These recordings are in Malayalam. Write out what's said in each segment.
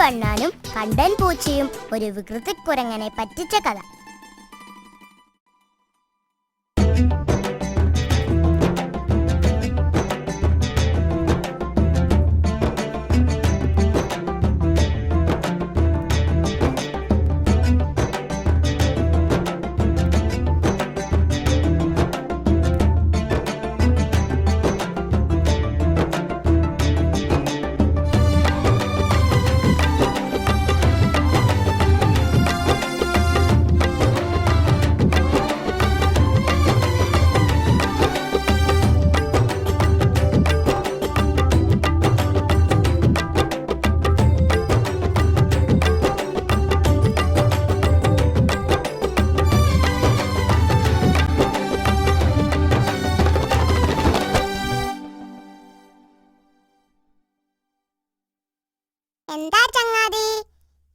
അണ്ണാനും കണ്ടൻ പൂച്ചയും ഒരു വികൃതിക്കുരങ്ങനെ പറ്റിച്ച കഥ.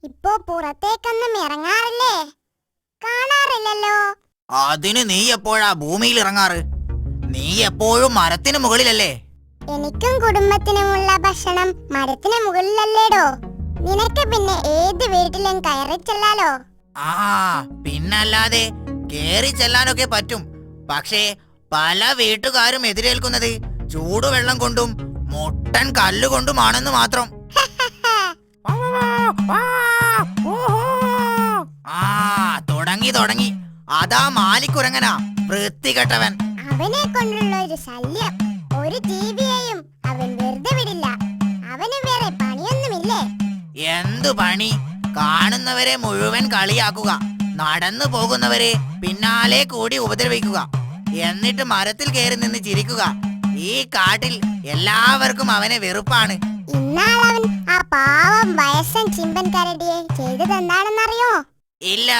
ഇപ്പോ പുറത്തേക്കൊന്നും ഇറങ്ങാറില്ലേ? കാണാറില്ലല്ലോ. അതിന് നീ എപ്പോഴാ ഭൂമിയിൽ ഇറങ്ങാറ്? നീ എപ്പോഴും മരത്തിന് മുകളിലല്ലേ? എനിക്കും കുടുംബത്തിനുമുള്ള ഭക്ഷണം മരത്തിന് മുകളിലല്ലേടോ. നിനക്ക് പിന്നെ ഏത് വീട്ടിലും കയറി ചെല്ലാലോ? ആ പിന്നല്ലാതെ കേറി ചെല്ലാനൊക്കെ പറ്റും. പക്ഷേ പല വീട്ടുകാരും എതിരേൽക്കുന്നത് ചൂടുവെള്ളം കൊണ്ടും മുട്ടൻ കല്ലുകൊണ്ടുമാണെന്ന് മാത്രം. തുടങ്ങി. അതാ മാലിക്കുരങ്ങനാ വൃത്തികെട്ടവൻ. അവനെ കൊണ്ടുള്ള ഒരു ശല്യം. ഒരു ജീവിയെയും അവൻ വെറുതെ വിടില്ല. അവന് വേറെ പണിയൊന്നുമില്ലേ? എന്തു പണി? കാണുന്നവരെ മുഴുവൻ കളിയാക്കുക. നടന്നു പോകുന്നവരെ പിന്നാലെ കൂടി ഉപദ്രവിക്കുക. എന്നിട്ട് മരത്തിൽ കയറി നിന്ന് ചിരിക്കുക. ഈ കാട്ടിൽ എല്ലാവർക്കും അവനെ വെറുപ്പാണ്. ഇന്നാളവൻ ആ പാവം വയസ്സൻ ചിമ്പൻ കരടിയെ ഇല്ല.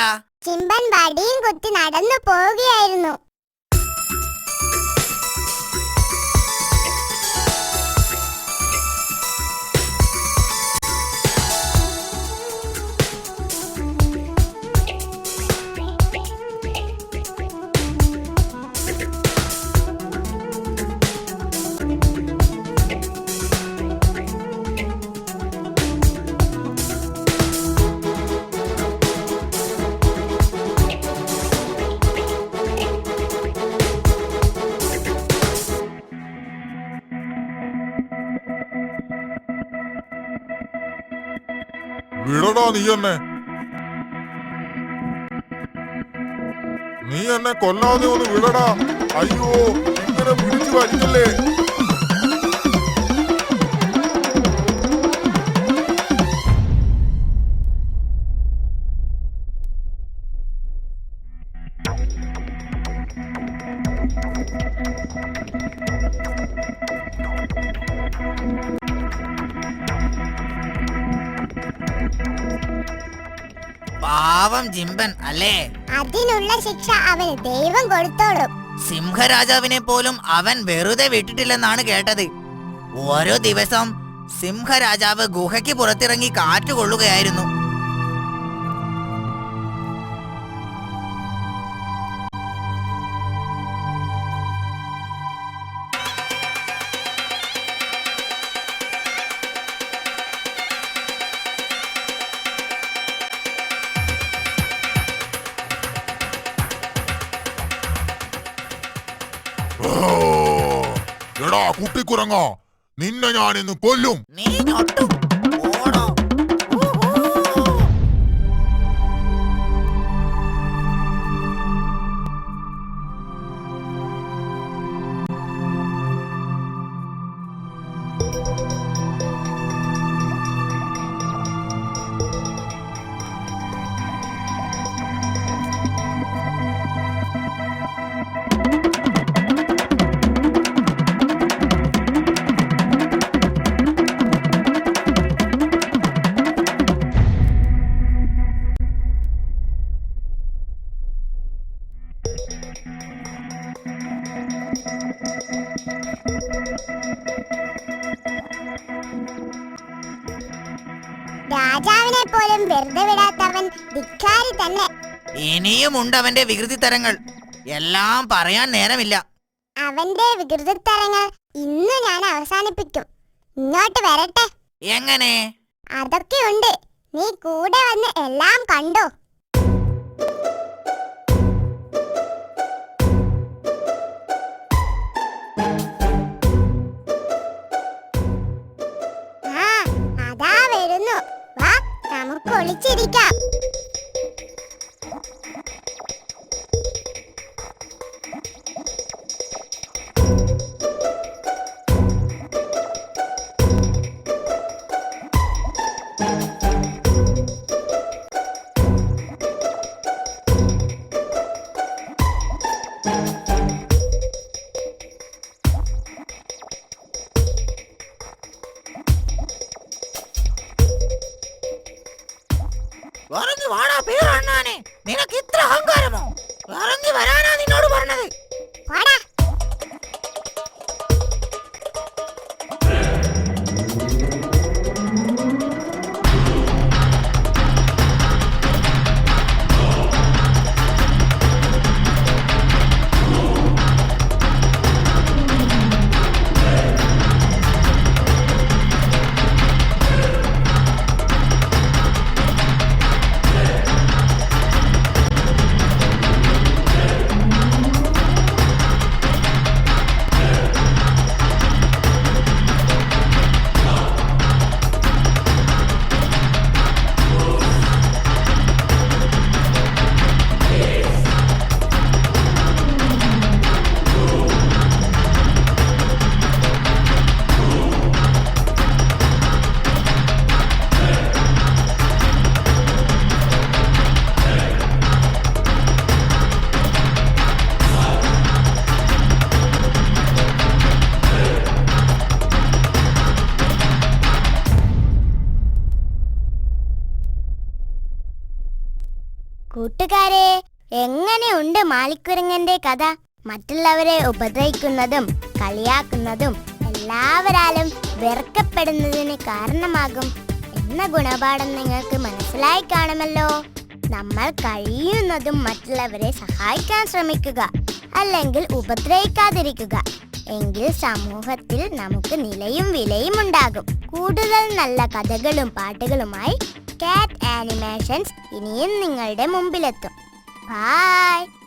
ചിമ്പൻ വടിയും കുത്തി നടന്നു പോവുകയായിരുന്നു. വിടടാ നീ എന്നെ. നീ എന്നെ കൊല്ലാതെ ഒന്ന് വിടടാ. അയ്യോ ഇങ്ങനെ പിടിച്ചു വലിക്കല്ലേ. പാവം ജിമ്പൻ അല്ലേ? അതിനുള്ള ശിക്ഷ അവന് ദൈവം കൊടുത്തോളും. സിംഹരാജാവിനെ പോലും അവൻ വെറുതെ വിട്ടിട്ടില്ലെന്നാണ് കേട്ടത്. ഓരോ ദിവസം സിംഹരാജാവ് ഗുഹയ്ക്ക് പുറത്തിറങ്ങി കാറ്റുകൊള്ളുകയായിരുന്നു. എടാ കുട്ടിക്കുരങ്ങ. നിന്നെ ഞാൻ ഇന്ന് കൊല്ലും. നീ രാജാവിനെ പോലും വെറുതെ വിടാത്തവൻ ധിക്കാരി തന്നെ. ഇനിയും ഉണ്ട് അവന്റെ വികൃതി തരങ്ങൾ. എല്ലാം പറയാൻ നേരമില്ല. അവന്റെ വികൃതി തരങ്ങൾ ഇന്ന് ഞാൻ അവസാനിപ്പിക്കും. ഇങ്ങോട്ട് വരട്ടെ. എങ്ങനെ? അതൊക്കെയുണ്ട് നീ കൂടെ വന്ന് എല്ലാം കണ്ടോ? കൂട്ടുകാരെ എങ്ങനെയുണ്ട് മാലിക്കുരങ്ങന്റെ കഥ? മറ്റുള്ളവരെ ഉപദ്രവിക്കുന്നതും കളിയാക്കുന്നതും എല്ലാവരാലും വെറുക്കപ്പെടുന്നതിന് കാരണമാകും എന്ന ഗുണപാഠം നിങ്ങൾക്ക് മനസ്സിലായി കാണുമല്ലോ. നമ്മൾ കഴിയുന്നതും മറ്റുള്ളവരെ സഹായിക്കാൻ ശ്രമിക്കുക അല്ലെങ്കിൽ ഉപദ്രവിക്കാതിരിക്കുക. എങ്കിൽ സമൂഹത്തിൽ നമുക്ക് നിലയും വിലയും ഉണ്ടാകും. കൂടുതൽ നല്ല കഥകളും പാട്ടുകളുമായി കാറ്റ് ആനിമേഷൻസ് ഇനിയും നിങ്ങളുടെ മുമ്പിലെത്തും. ബൈ